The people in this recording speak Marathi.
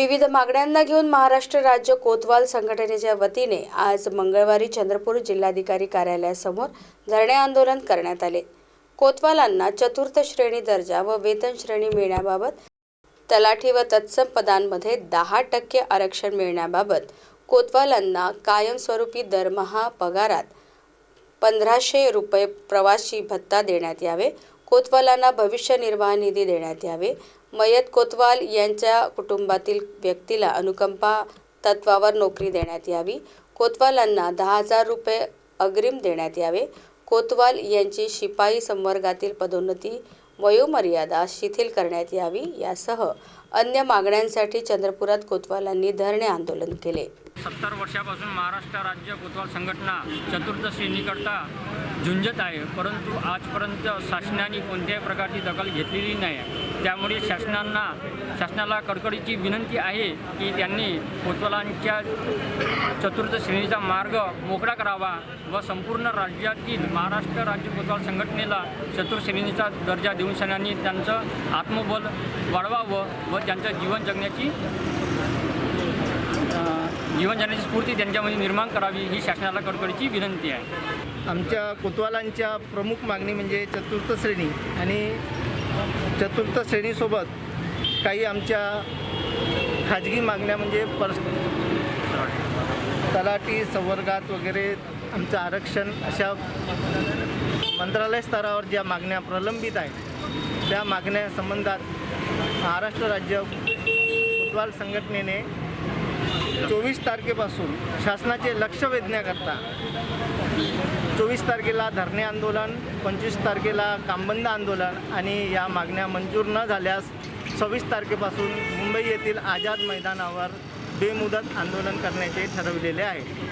विविध मागण्यांना घेऊन महाराष्ट्र राज्य कोतवाल संघटनेच्या वतीने आज मंगळवारी चंद्रपूर जिल्हाधिकारी कार्यालयासमोर धरणे आंदोलन करण्यात आले. कोतवालांना चतुर्थ श्रेणी दर्जा व वेतन श्रेणी मिळण्याबाबत तलाठी व तत्सम पदांमध्ये दहा टक्के आरक्षण मिळण्याबाबत कोतवालांना कायमस्वरूपी दरमहा पगारात पंधराशे रुपये प्रवासी भत्ता देण्यात यावे कोतवालांना भविष्य निर्वाह निधी देण्यात यावे. मयत कोतवाल यांच्या कुटुंबातील व्यक्तीला अनुकंपा तत्वावर नोकरी देण्यात यावी. कोतवालांना दहा हजार रुपये अग्रिम देण्यात यावे. कोतवाल यांची शिपाई संवर्गातील पदोन्नती वयोमर्यादा शिथिल करण्यात यावी यासह अन्य मागण्यांसाठी चंद्रपुरात कोतवालांनी धरणे आंदोलन केले. सत्तर वर्षापासून महाराष्ट्र राज्य कोतवाल संघटना चतुर्थ झुंजत आहे परंतु आजपर्यंत शासनाने कोणत्याही प्रकारची दखल घेतलेली नाही. त्यामुळे शासनांना शासनाला कडकडीची विनंती आहे की त्यांनी कोतवालांच्या चतुर्थ श्रेणीचा मार्ग मोकळा करावा व संपूर्ण राज्यातील महाराष्ट्र राज्य कोतवाल संघटनेला चतुर्थ श्रेणीचा दर्जा देऊन सणांनी त्यांचं आत्मबल वाढवावं व त्यांचं जीवन जगण्याची जीवन जगण्याची स्फूर्ती त्यांच्यामध्ये निर्माण करावी ही शासनाला कडकडीची विनंती आहे. आमच्या कोतवालांच्या प्रमुख मागणी म्हणजे चतुर्थ श्रेणी आणि चतुर्थ श्रेणीसोबत काही आमच्या खाजगी मागण्या म्हणजे पर तलाठी संवर्गात वगैरे आमचं आरक्षण अशा मंत्रालय स्तरावर ज्या मागण्या प्रलंबित आहेत त्या मागण्या संबंधात महाराष्ट्र राज्य फुटबॉल संघटनेने चोवीस तारखेपासून शासनाचे लक्ष वेधण्याकरता चोवीस तारखेला धरणे आंदोलन पंचवीस तारखेला कामबंद आंदोलन आणि या मागण्या मंजूर न झाल्यास सव्वीस तारखेपासून मुंबई येथील आझाद मैदानावर बेमुदत आंदोलन करण्याचे ठरविलेले आहे.